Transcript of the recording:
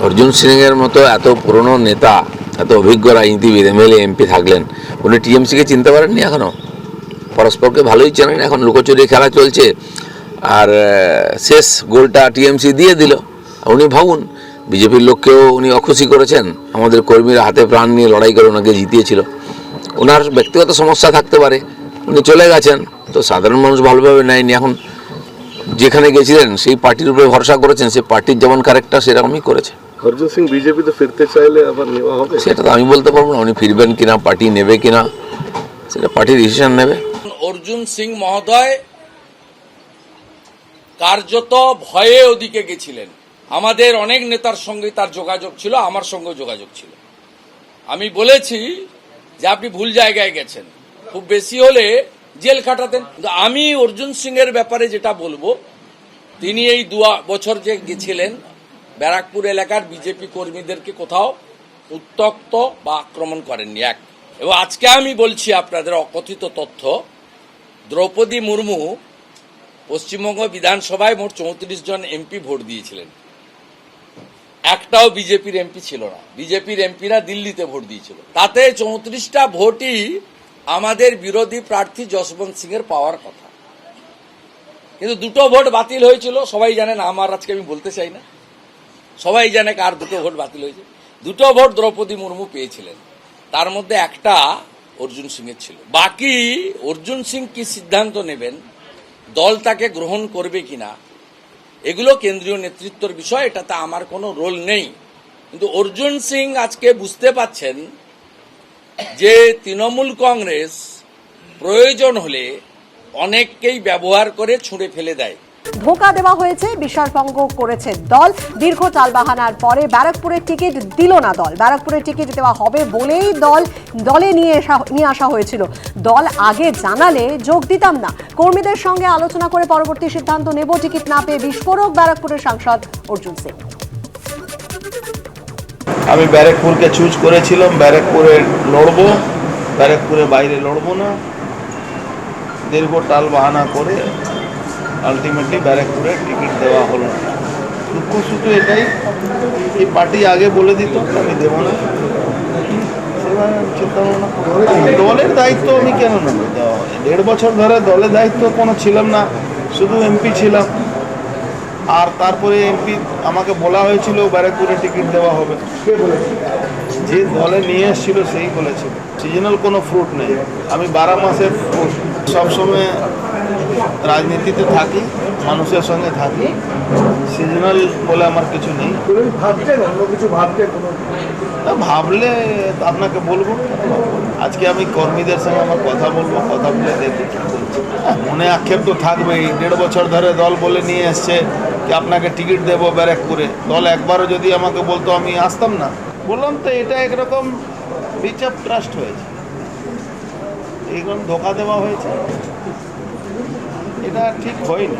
অর্জুন সিংয়ের মতো এত পুরনো নেতা, এত অভিজ্ঞ রাজনীতিবিদ, এমএলএ, এমপি থাকলেন। উনি টিএমসিকে চিনতে পারেননি এখনও? পরস্পরকে ভালোই চেনেন, এখন লুকোচুরি খেলা চলছে। আর শেষ গোলটা টিএমসি দিয়ে দিল। উনি ভাবুন, বিজেপির লোককেও উনি অখুশি করেছেন। আমাদের কর্মীরা হাতে প্রাণ নিয়ে লড়াই করে ওনাকে জিতিয়েছিল। ওনার ব্যক্তিগত সমস্যা থাকতে পারে। উনি চলে গেছেন, তো সাধারণ মানুষ ভালোভাবে নেয়নি। এখন যেখানে গেছিলেন, সেই পার্টির উপরে ভরসা করেছেন। সেই পার্টির যেমন ক্যারেক্টার সেরকমই করেছে। অর্জুন সিং বিজেপিতে ফিরতে চাইলে আবার নেওয়া হবে? সেটা তো আমি বলতে পারব না উনি ফিরবেন কিনা পার্টি নেবে কিনা সেটা পার্টি ডিসিশন নেবে। অর্জুন সিং মহোদয় কার্যত ভয়ে ওদিকে গেছিলেন। আমাদের অনেক নেতার সঙ্গে তার যোগাযোগ ছিল আমার সঙ্গে যোগাযোগ ছিল। আমি বলেছি যে আপনি ভুল জায়গায় গেছেন। খুব বেশি হলে জেল খাটাতেন। কিন্তু আমি অর্জুন সিং এর ব্যাপারে যেটা বলব তিনি এই দু বছর যে গেছিলেন ব্যারাকপুর এলাকার বিজেপি কর্মীদেরকে কোথাও উত্তক্ত বা আক্রমণ করেননি, এক। এবং আজকে আমি বলছি আপনাদের অকথিত তথ্য। দ্রৌপদী মুর্মু পশ্চিমবঙ্গ বিধানসভায় মোট চৌত্রিশ জন এমপি ভোট দিয়েছিলেন। একটাও বিজেপির এমপি ছিল না। বিজেপির এমপিরা দিল্লিতে ভোট দিয়েছিল। তাতে চৌত্রিশটা ভোটই আমাদের বিরোধী প্রার্থী যশবন্ত সিং এর পাওয়ার কথা। কিন্তু দুটো ভোট বাতিল হয়েছিল, সবাই জানেন, আমার আজকে আমি বলতে চাই না। সবাই জানে কার দুটো ভোট বাতিল হয়েছে। দুটো ভোট দ্রৌপদী মুর্মু পেয়েছিলেন। তার মধ্যে একটা অর্জুন সিং এর ছিল। বাকি অর্জুন সিং কি সিদ্ধান্ত নেবেন? দল তাকে গ্রহণ করবে কিনা? এগুলো কেন্দ্রীয় নেতৃত্বর বিষয়, এটাতে আমার কোনো রোল নেই। কিন্তু অর্জুন সিং আজকে বুঝতে পাচ্ছেন যে তৃণমূল কংগ্রেস প্রয়োজন হলে অনেককেই ব্যবহার করে ছুঁড়ে ফেলে দেয়। ধোকা দেওয়া হয়েছে বিশ্বাসভঙ্গ করেছে দল। দীর্ঘ টালবাহানার পরে ব্যারাকপুরের টিকিট দিল না দল। ব্যারাকপুরের টিকিট দেওয়া হবে বলেই দল, দলে নিয়ে নিয়ে আসা হয়েছিল। দল আগে জানালে যোগ দিতাম না। কর্মীদের সঙ্গে আলোচনা করে পরবর্তী সিদ্ধান্ত নেব। টিকিট না পেয়ে বিস্ফোরক ব্যারাকপুরের সাংসদ অর্জুন সিং। আমি ব্যারাকপুরকে চুজ করেছিলাম। ব্যারেকপুরে লড়বো। ব্যারেকপুরে বাইরে লড়বো না। দীর্ঘ টাল বাহানা করে আলটিমেটলি ব্যারেকপুরে টিকিট দেওয়া হলো না। দুঃখ শুধু এটাই এই পার্টি আগে বলে দিত আমি দেবো না। দলের দায়িত্ব আমি কেন নেব? দেওয়া। দেড় বছর ধরে দলের দায়িত্ব কোনো ছিলাম না শুধু এমপি ছিলাম। আর তারপরে এমপি আমাকে বলা হয়েছিল ব্যারাকপুরে টিকিট দেওয়া হবে। যে দলে নিয়ে এসেছিল সেই বলেছিল সিজনাল কোনো ফ্রুট নেই। আমি বারো মাসের সবসময় রাজনীতিতে থাকি মানুষের সঙ্গে থাকি। সিজনাল বলে আমার কিছু নেই। না, ভাবলে আপনাকে বলব। আজকে আমি কর্মীদের সঙ্গে আমার কথা বলব কথা বলে দেখি হ্যাঁ, মনে আক্ষেপ তো থাকবেই। দেড় বছর ধরে দল বলে নিয়ে এসছে কি আপনাকে টিকিট দেবো ব্যারাকপুরে। দল একবারও যদি আমাকে বলতো আমি আসতাম না। বললাম তো এটা একরকম বিচ অফ ট্রাস্ট হয়েছে। এইরকম ধোকা দেওয়া হয়েছে। এটা ঠিক হয়নি।